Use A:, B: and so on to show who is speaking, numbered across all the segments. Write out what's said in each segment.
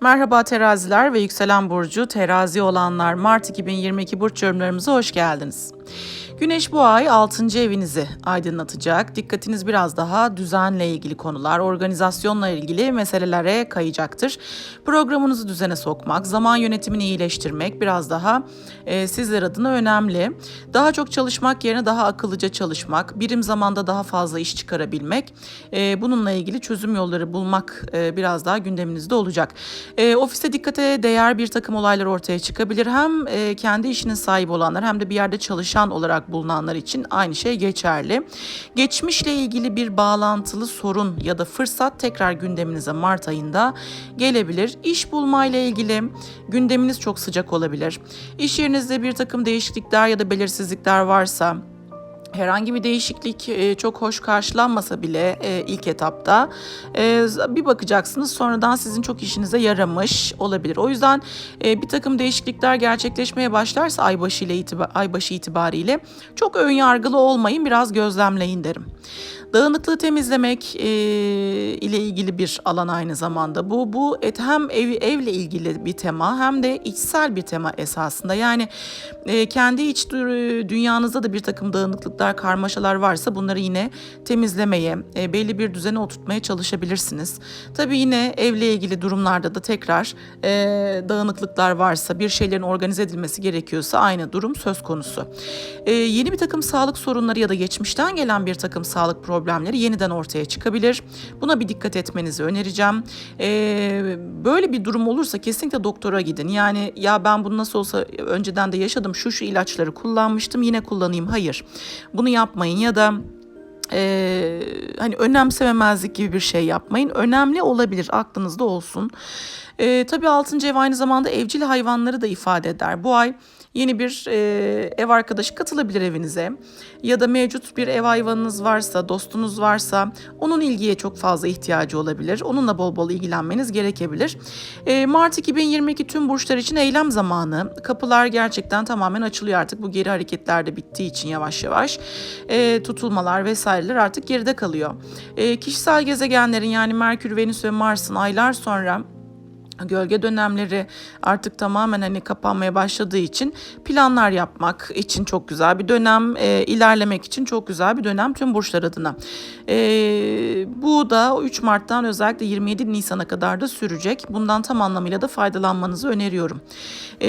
A: Merhaba teraziler ve yükselen burcu terazi olanlar Mart 2022 burç yorumlarımıza hoş geldiniz. Güneş bu ay 6. evinizi aydınlatacak. Dikkatiniz biraz daha düzenle ilgili konular, organizasyonla ilgili meselelere kayacaktır. Programınızı düzene sokmak, zaman yönetimini iyileştirmek biraz daha e, sizler adına önemli. Daha çok çalışmak yerine daha akıllıca çalışmak, birim zamanda daha fazla iş çıkarabilmek, e, bununla ilgili çözüm yolları bulmak e, biraz daha gündeminizde olacak. E, ofiste dikkate değer bir takım olaylar ortaya çıkabilir. Hem e, kendi işinin sahibi olanlar hem de bir yerde çalışan olarak bulunanlar için aynı şey geçerli. Geçmişle ilgili bir bağlantılı sorun ya da fırsat tekrar gündeminize Mart ayında gelebilir. İş bulmayla ilgili gündeminiz çok sıcak olabilir. İş yerinizde bir takım değişiklikler ya da belirsizlikler varsa herhangi bir değişiklik e, çok hoş karşılanmasa bile e, ilk etapta e, bir bakacaksınız sonradan sizin çok işinize yaramış olabilir. O yüzden bir takım değişiklikler gerçekleşmeye başlarsa aybaşı ile itibar, aybaşı itibariyle çok ön yargılı olmayın biraz gözlemleyin derim. Dağınıklığı temizlemek e, ile ilgili bir alan aynı zamanda. Bu bu et hem ev, evle ilgili bir tema hem de içsel bir tema esasında. Yani e, kendi iç dünyanızda da bir takım dağınıklıklar, karmaşalar varsa bunları yine temizlemeye, e, belli bir düzene oturtmaya çalışabilirsiniz. Tabii yine evle ilgili durumlarda da tekrar e, dağınıklıklar varsa, bir şeylerin organize edilmesi gerekiyorsa aynı durum söz konusu. E, yeni bir takım sağlık sorunları ya da geçmişten gelen bir takım sağlık problemleri problemleri yeniden ortaya çıkabilir. Buna bir dikkat etmenizi önereceğim. Ee, böyle bir durum olursa kesinlikle doktora gidin. Yani ya ben bunu nasıl olsa önceden de yaşadım şu şu ilaçları kullanmıştım yine kullanayım. Hayır bunu yapmayın ya da ee, hani önemsememezlik gibi bir şey yapmayın. Önemli olabilir aklınızda olsun. Ee, tabii 6. ev aynı zamanda evcil hayvanları da ifade eder. Bu ay yeni bir e, ev arkadaşı katılabilir evinize ya da mevcut bir ev hayvanınız varsa, dostunuz varsa onun ilgiye çok fazla ihtiyacı olabilir. Onunla bol bol ilgilenmeniz gerekebilir. E, Mart 2022 tüm burçlar için eylem zamanı. Kapılar gerçekten tamamen açılıyor artık. Bu geri hareketler de bittiği için yavaş yavaş e, tutulmalar vesaireler artık geride kalıyor. E, kişisel gezegenlerin yani Merkür, Venüs ve Mars'ın aylar sonra gölge dönemleri artık tamamen hani kapanmaya başladığı için planlar yapmak için çok güzel bir dönem, e, ilerlemek için çok güzel bir dönem tüm burçlar adına. E, bu da 3 Mart'tan özellikle 27 Nisan'a kadar da sürecek. Bundan tam anlamıyla da faydalanmanızı öneriyorum. E,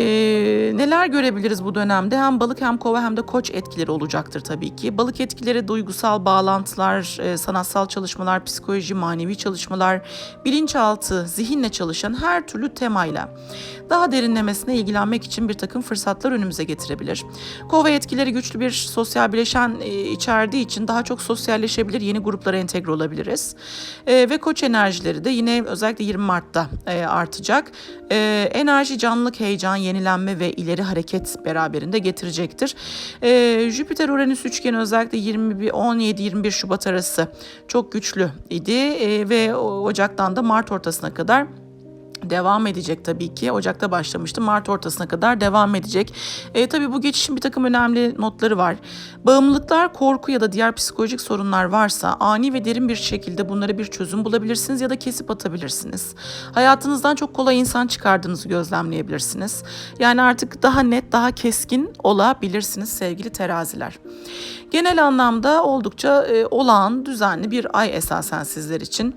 A: neler görebiliriz bu dönemde? Hem balık hem kova hem de koç etkileri olacaktır tabii ki. Balık etkileri duygusal bağlantılar, e, sanatsal çalışmalar, psikoloji, manevi çalışmalar, bilinçaltı, zihinle çalışan her türlü temayla daha derinlemesine ilgilenmek için bir takım fırsatlar önümüze getirebilir. Kova etkileri güçlü bir sosyal bileşen e, içerdiği için daha çok sosyalleşebilir, yeni gruplara entegre olabiliriz. E, ve koç enerjileri de yine özellikle 20 Mart'ta artacak. Enerji, canlılık, heyecan, yenilenme ve ileri hareket beraberinde getirecektir. E, Jüpiter-Uranüs üçgeni özellikle 17-21 Şubat arası çok güçlü idi e, ve Ocak'tan da Mart ortasına kadar devam edecek tabii ki. Ocak'ta başlamıştı. Mart ortasına kadar devam edecek. E, tabii bu geçişin bir takım önemli notları var. Bağımlılıklar, korku ya da diğer psikolojik sorunlar varsa ani ve derin bir şekilde bunlara bir çözüm bulabilirsiniz ya da kesip atabilirsiniz. Hayatınızdan çok kolay insan çıkardığınızı gözlemleyebilirsiniz. Yani artık daha net, daha keskin olabilirsiniz sevgili teraziler. Genel anlamda oldukça e, olağan, düzenli bir ay esasen sizler için.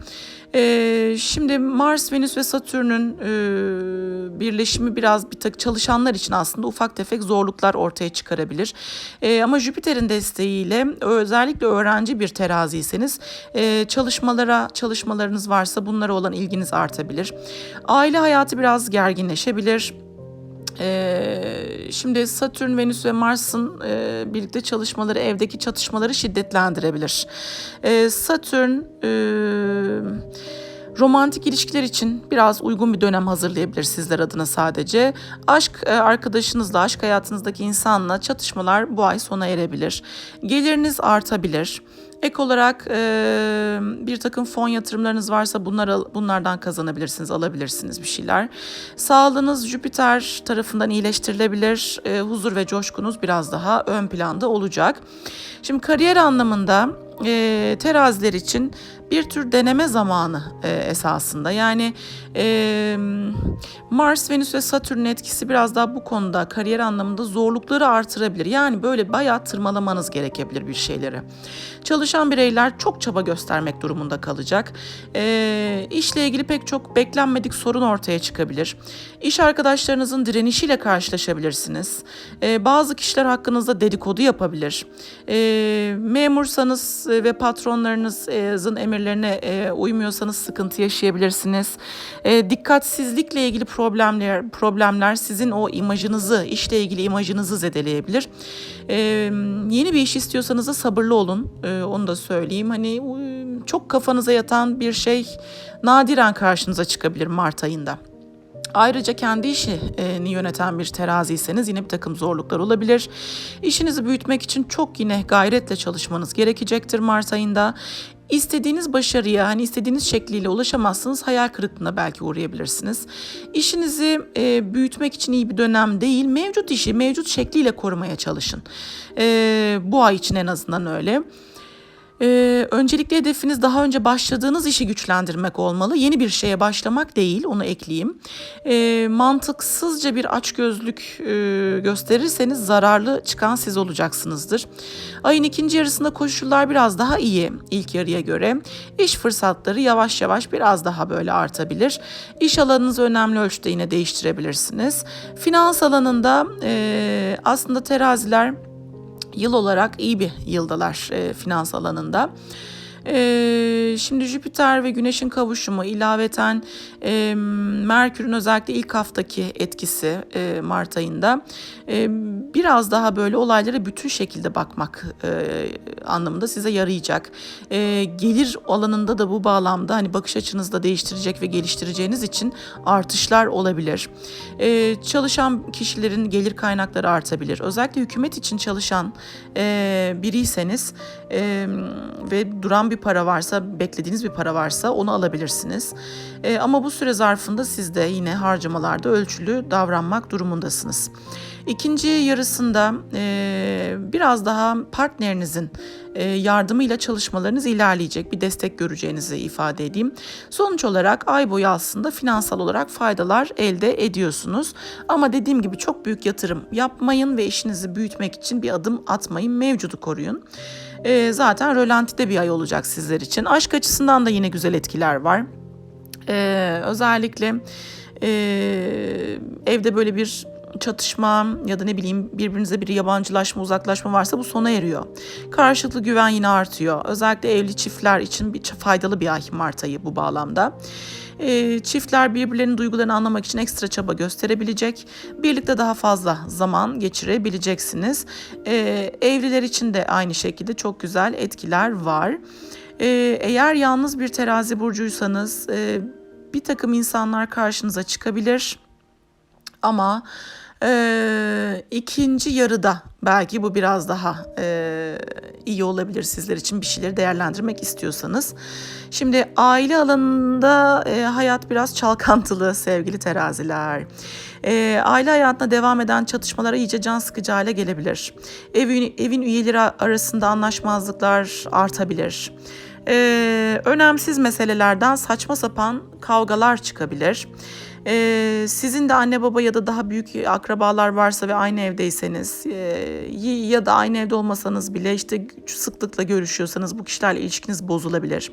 A: E, şimdi Mars, Venüs ve Satürn'ün e, birleşimi biraz bir tak çalışanlar için aslında ufak tefek zorluklar ortaya çıkarabilir. E, ama Jüpiter'in desteğiyle özellikle öğrenci bir teraziyseniz e, çalışmalara çalışmalarınız varsa bunlara olan ilginiz artabilir. Aile hayatı biraz gerginleşebilir. Ee, şimdi Satürn, Venüs ve Mars'ın e, birlikte çalışmaları evdeki çatışmaları şiddetlendirebilir. Ee, Satürn e, romantik ilişkiler için biraz uygun bir dönem hazırlayabilir sizler adına sadece. Aşk e, arkadaşınızla, aşk hayatınızdaki insanla çatışmalar bu ay sona erebilir. Geliriniz artabilir. Ek olarak e, bir takım fon yatırımlarınız varsa bunlar bunlardan kazanabilirsiniz, alabilirsiniz bir şeyler. Sağlığınız Jüpiter tarafından iyileştirilebilir. E, huzur ve coşkunuz biraz daha ön planda olacak. Şimdi kariyer anlamında e, teraziler için bir tür deneme zamanı e, esasında. Yani e, Mars, Venüs ve Satürn etkisi biraz daha bu konuda kariyer anlamında zorlukları artırabilir. Yani böyle bayağı tırmalamanız gerekebilir bir şeyleri. Çalışan bireyler çok çaba göstermek durumunda kalacak. E, işle ilgili pek çok beklenmedik sorun ortaya çıkabilir. İş arkadaşlarınızın direnişiyle karşılaşabilirsiniz. E, bazı kişiler hakkınızda dedikodu yapabilir. E, memursanız ve patronlarınızın emirlerine e, uymuyorsanız sıkıntı yaşayabilirsiniz. E, dikkatsizlikle ilgili problemler problemler sizin o imajınızı, işle ilgili imajınızı zedeleyebilir. E, yeni bir iş istiyorsanız da sabırlı olun. E, onu da söyleyeyim. Hani çok kafanıza yatan bir şey nadiren karşınıza çıkabilir Mart ayında. Ayrıca kendi işini yöneten bir teraziyseniz yine bir takım zorluklar olabilir. İşinizi büyütmek için çok yine gayretle çalışmanız gerekecektir Mart ayında. İstediğiniz başarıya, hani istediğiniz şekliyle ulaşamazsınız, hayal kırıklığına belki uğrayabilirsiniz. İşinizi e, büyütmek için iyi bir dönem değil, mevcut işi mevcut şekliyle korumaya çalışın. E, bu ay için en azından öyle. Ee, öncelikle hedefiniz daha önce başladığınız işi güçlendirmek olmalı. Yeni bir şeye başlamak değil, onu ekleyeyim. Ee, mantıksızca bir açgözlük e, gösterirseniz zararlı çıkan siz olacaksınızdır. Ayın ikinci yarısında koşullar biraz daha iyi ilk yarıya göre. İş fırsatları yavaş yavaş biraz daha böyle artabilir. İş alanınızı önemli ölçüde yine değiştirebilirsiniz. Finans alanında e, aslında teraziler yıl olarak iyi bir yıldalar e, finans alanında. Ee, şimdi Jüpiter ve Güneş'in kavuşumu ilaveten e, Merkür'ün özellikle ilk haftaki etkisi e, Mart ayında e, biraz daha böyle olaylara bütün şekilde bakmak e, anlamında size yarayacak. E, gelir alanında da bu bağlamda hani bakış açınızı da değiştirecek ve geliştireceğiniz için artışlar olabilir. E, çalışan kişilerin gelir kaynakları artabilir. Özellikle hükümet için çalışan e, biriyseniz e, ve duran bir para varsa, beklediğiniz bir para varsa onu alabilirsiniz. E, ama bu süre zarfında siz de yine harcamalarda ölçülü davranmak durumundasınız. İkinci yarısında e, biraz daha partnerinizin e, yardımıyla çalışmalarınız ilerleyecek. Bir destek göreceğinizi ifade edeyim. Sonuç olarak ay boyu aslında finansal olarak faydalar elde ediyorsunuz. Ama dediğim gibi çok büyük yatırım yapmayın ve işinizi büyütmek için bir adım atmayın. Mevcudu koruyun. E, zaten rölantide bir ay olacak sizler için. Aşk açısından da yine güzel etkiler var. E, özellikle e, evde böyle bir çatışma ya da ne bileyim birbirinize bir yabancılaşma, uzaklaşma varsa bu sona eriyor. Karşılıklı güven yine artıyor. Özellikle evli çiftler için bir faydalı bir ay Mart ayı bu bağlamda. E, çiftler birbirlerinin duygularını anlamak için ekstra çaba gösterebilecek. Birlikte daha fazla zaman geçirebileceksiniz. E, evliler için de aynı şekilde çok güzel etkiler var. E, eğer yalnız bir terazi burcuysanız e, bir takım insanlar karşınıza çıkabilir. Ama ee, ikinci yarıda belki bu biraz daha e, iyi olabilir sizler için bir şeyleri değerlendirmek istiyorsanız. Şimdi aile alanında e, hayat biraz çalkantılı sevgili teraziler. E, aile hayatına devam eden çatışmalara iyice can sıkıcı hale gelebilir. Evin, evin üyeleri arasında anlaşmazlıklar artabilir. E, önemsiz meselelerden saçma sapan kavgalar çıkabilir. Ee, sizin de anne baba ya da daha büyük akrabalar varsa ve aynı evdeyseniz e, ya da aynı evde olmasanız bile işte sıklıkla görüşüyorsanız bu kişilerle ilişkiniz bozulabilir.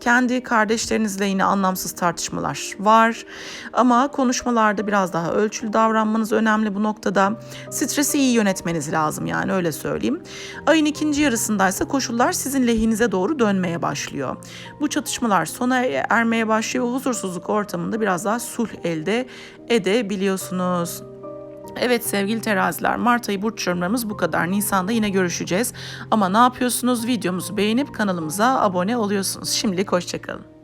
A: Kendi kardeşlerinizle yine anlamsız tartışmalar var ama konuşmalarda biraz daha ölçülü davranmanız önemli bu noktada. Stresi iyi yönetmeniz lazım yani öyle söyleyeyim. Ayın ikinci yarısındaysa koşullar sizin lehinize doğru dönmeye başlıyor. Bu çatışmalar sona ermeye başlıyor huzursuzluk ortamında biraz daha sulh elde edebiliyorsunuz. Evet sevgili teraziler Mart ayı burç yorumlarımız bu kadar. Nisan'da yine görüşeceğiz. Ama ne yapıyorsunuz? Videomuzu beğenip kanalımıza abone oluyorsunuz. Şimdilik hoşçakalın.